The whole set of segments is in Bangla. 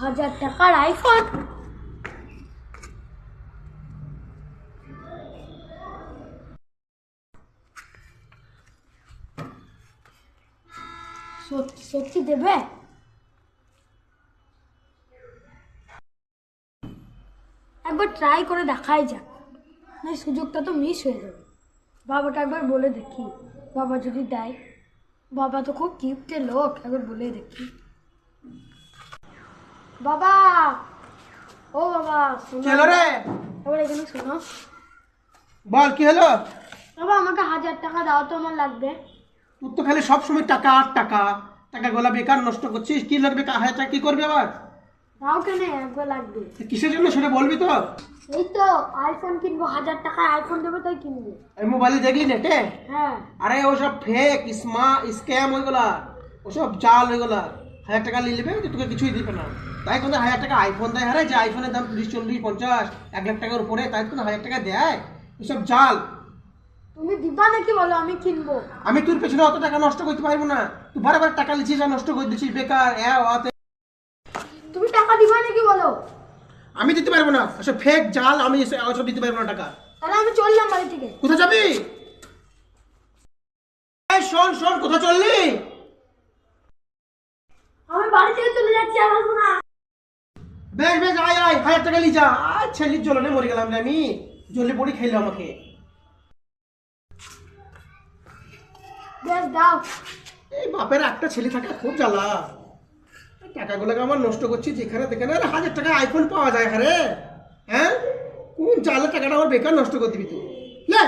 হাজার টাকার আইফোন সত্যি সত্যি দেবে? একবার ট্রাই করে দেখাই যাক। না, সুযোগটা তো মিস হয়ে যাবে। বাবাটা একবার বলে দেখি। বাবা যদি দেয়, বাবা তো খুব কিপটে লোক, একবার বলে দেখি। বাবা! ও বাবা শোনো। কি হলো রে? এবার এখানে শোনো। বল কি হলো? বাবা আমাকে হাজার টাকা দাও তো আমার লাগবে। তুই তো খালি সবসময় টাকা আর টাকা। টাকা গোলা বেকার নষ্ট করছিস কি লাগবে? কা- হাজার টাকা কি করবি আবার? দাও কেন একবার লাগবে। কিসের জন্য সেটা বলবি তো? এই তো আইফোন কিনবো হাজার টাকায় আইফোন দেবে তাই কিনবো। এই মোবাইলে দেখলি নেটে হ্যাঁ। আরে ওসব ফেক স্মা স্ক্যাম ওইগুলা ওসব জাল ওইগুলা হাজার টাকা নিয়ে নেবে তোকে কিছুই দিবে না। তাই কোনো হাজার টাকা আইফোন দেয় হারে যে আইফোনের দাম তিরিশ চল্লিশ পঞ্চাশ এক লাখ টাকার উপরে তাই কোনো হাজার টাকা দেয়? এসব জাল। তুমি দিবা নাকি বলো আমি কিনবো? আমি তোর পেছনে অত টাকা নষ্ট করতে পারব না। তুই বারবার টাকা লিছিস আর নষ্ট করে দিচ্ছিস বেকার এ তুমি টাকা দিবা নাকি বলো? আমি দিতে পারব না। ওসব ফেক জাল আমি এসে- ওসব দিতে পারব না টাকা। তাহলে আমি চললাম বাড়ি থেকে। কোথায় যাবি? শোন শোন কোথায় চললি? আমি বাড়ি থেকে চলে যাচ্ছি আর আসব না। বেশ বেশ আয় আয় হাজার টাকা লি যা। আর ছেলির জ্বলনে মরে গেলাম রে আমি। জ্বলে পড়ি খাইলো আমাকে। বেশ দাও। এই বাপের একটা ছেলে থাকা খুব জ্বালা। টাকাগুলোকে আমার নষ্ট করছি যেখানে যেখানে আরে হাজার টাকা আইফোন পাওয়া যায় হারে হ্যাঁ? কোন জালে টাকাটা আমার বেকার নষ্ট করে দিবি তুই? লে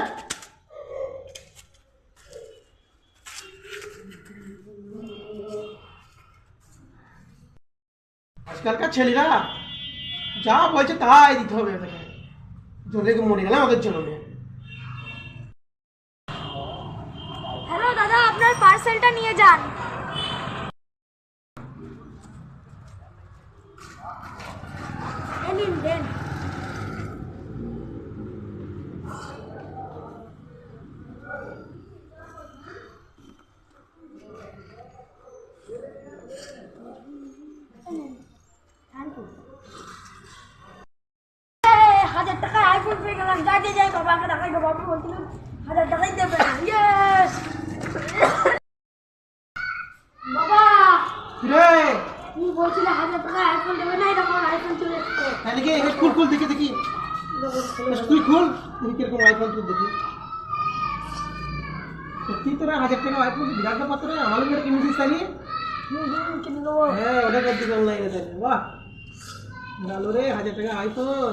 আজকালকার ছেলেরা, যা বলছে তাই দিতে হবে ওদেরকে জলে মরে গেলাম ওদের জন্য হ্যালো দাদা, আপনার পার্সেলটা নিয়ে যান। নিন থ্যাংক ইউ হাজার টাকা আইফোন পেয়ে গেলাম বাবাকে দেখাই দেবো বাবা বলছিলাম হাজার টাকাই দেবে না। ইয়েস বাবা! রে তুমি বলছিলে হাজার টাকা আইফোন দেবে না এটা আমার আইফোন চলে এসছে। তাহলে কি এখানে খুল খুল দেখে দেখি। তুই খুল। দেখি কীরকম আইফোন তুই দেখি। সত্যি তোরা হাজার টাকা আইফোন বিরাট ব্যাপার তোরা আমার কিনেছিস তাই হুম, হুম, কিনে দেবো। হ্যাঁ ওটা করতে অনলাইনে তাই বাহ। ভালো রে হাজার টাকা আইফোন